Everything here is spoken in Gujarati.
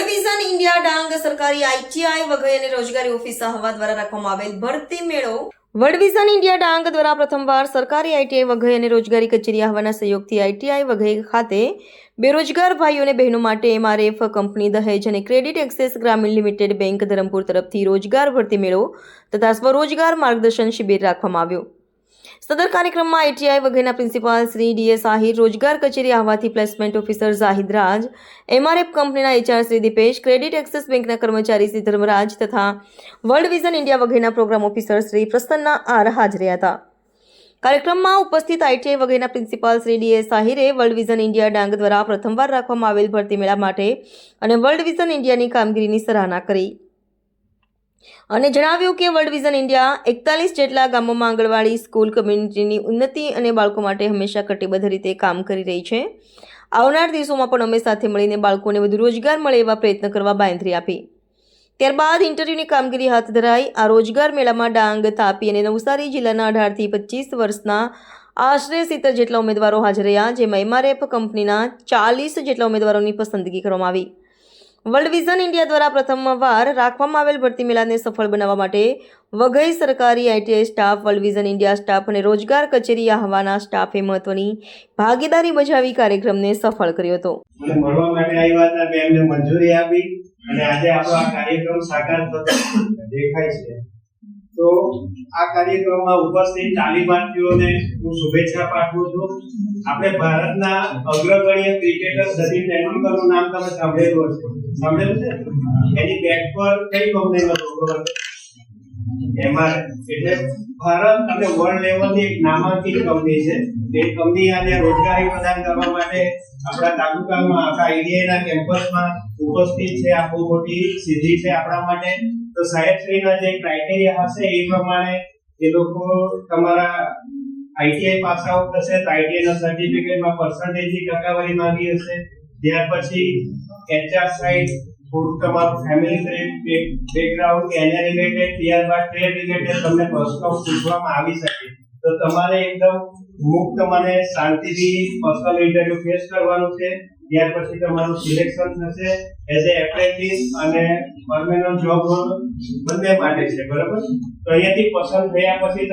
વિઝન ઇન્ડિયા ડાંગ સરકારી આઈટીઆઈ વગેરે અને રોજગારી ઓફિસ આહવા દ્વારા રાખવામાં આવેલ ભરતી મેળો. વર્લ્ડ વિઝન ઇન્ડિયા ડાંગ દ્વારા પ્રથમવાર સરકારી આઈટીઆઈ વઘઈ અને રોજગારી કચેરી આહવાના સહયોગથી આઈટીઆઈ વઘઈ ખાતે બેરોજગાર ભાઈઓ અને બહેનો માટે એમઆરએફ કંપની, દહેજ અને credit access Grameen limited bank Dharampur તરફથી રોજગાર ભરતી મેળો તથા સ્વરોજગાર માર્ગદર્શન શિબિર રાખવામાં આવ્યો. સદર કાર્યક્રમમાં આઈટીઆઈ વગેરેના પ્રિન્સિપાલ શ્રી ડીએસ આહિર રોજગાર કચેરી આહવાથી placement officer Zahid Raj MRF કંપનીના HR Shri Dipesh, credit access બેંકના કર્મચારી શ્રી ધર્મરાજ તથા વર્લ્ડ વિઝન ઇન્ડિયા વગેરેના program officer Shri Prasanna R હાજર હતા. કાર્યક્રમમાં ઉપસ્થિત આઈટીઆઈ વગેરેના principal Shri DS Sahire, world vision India Dang દ્વારા પ્રથમવાર રાખવામાં આવેલ ભરતી મેળા માટે અને વર્લ્ડ વિઝન ઇન્ડિયાની કામગીરીની સરાહના કરી. અને જણાવ્યું કે વર્લ્ડ વિઝન ઇન્ડિયા એકતાલીસ જેટલા ગામોમાં આંગણવાડી, સ્કૂલ, કમ્યુનિટીની ઉન્નતિ અને બાળકો માટે હંમેશા કટિબદ્ધ રીતે કામ કરી રહી છે. આવનાર દિવસોમાં પણ અમે સાથે મળીને બાળકોને વધુ રોજગાર મળે એવા પ્રયત્ન કરવા બાંધરી આપી. ત્યારબાદ ઇન્ટરવ્યૂની કામગીરી હાથ ધરાઈ આ રોજગાર મેળામાં ડાંગ, તાપી અને નવસારી જિલ્લાના અઢારથી પચીસ વર્ષના આશરે સિત્તેર જેટલા ઉમેદવારો હાજર રહ્યા, જેમાં એમઆરએફ કંપનીના ચાલીસ જેટલા ઉમેદવારોની પસંદગી કરવામાં આવી. વર્લ્ડ વિઝન ઇન્ડિયા દ્વારા પ્રથમવાર રાખવામાં આવેલ ભરતી મેળાને સફળ બનાવવા માટે વઘઈ સરકારી ITI staff world vision India staff અને રોજગાર કચેરી આહવાના સ્ટાફે મહત્વની ભાગીદારી બજાવી કાર્યક્રમને સફળ કર્યો હતો. મંજૂરી આપી અને આજે આપણો આ કાર્યક્રમ સાકાર થતો દેખાય છે. તો આ કાર્યક્રમમાં ઉપસ્થિત તાલીમાર્થીઓને હું શુભેચ્છા પાઠવું છું. આપણે ભારતના અગ્રગણ્ય ક્રિકેટર સચિન તેંડુલકરનું નામ તમે સાંભળેલું હશે. સાંભળેલું છે? એની બેટ પર કઈ કંપનીનો લોગો હતો એમાં એટલે ભારત અને વર્લ્ડ લેવલની એક નામાંકિત કંપની છે. એ કંપની આજે રોજગારી પ્રદાન કરવા માટે આપણા તાલુકામાં આખા આઈડીઆઈના કેમ્પસમાં ઉપસ્થિત છે. આ બહુ મોટી સિદ્ધિ છે આપણા માટે. તો સાહેબશ્રીના જે ક્રાઇટેરિયા હશે એ પ્રમાણે એ લોકો તમારા આઈટીઆઈ પાસ થશે. તો આઈટીઆઈ ના સર્ટિફિકેટમાં પર્સન્ટેજની ટકાવારી માંગી હશે. ત્યાર પછી એચઆર સાઇડ થોડુંક તમારું ફેમિલી બેકગ્રાઉન્ડ એના રિલેટેડ ત્યારબાદ ટ્રેડ રિલેટેડ તમને પ્રશ્નો પૂછવામાં આવી શકે. તો તમારે એકદમ મુક્ત મને શાંતિથી પર્સનલ ઇન્ટરવ્યુ ફેસ કરવાનું છે, ત્યાર પછી તમારું સિલેક્શન થશે એઝ એ એપ્રેન્ટિસ અને પરમેનન્ટ જોબ બંને માટે છે, બરાબર? તો અહીંયાથી પસંદ થયા પછી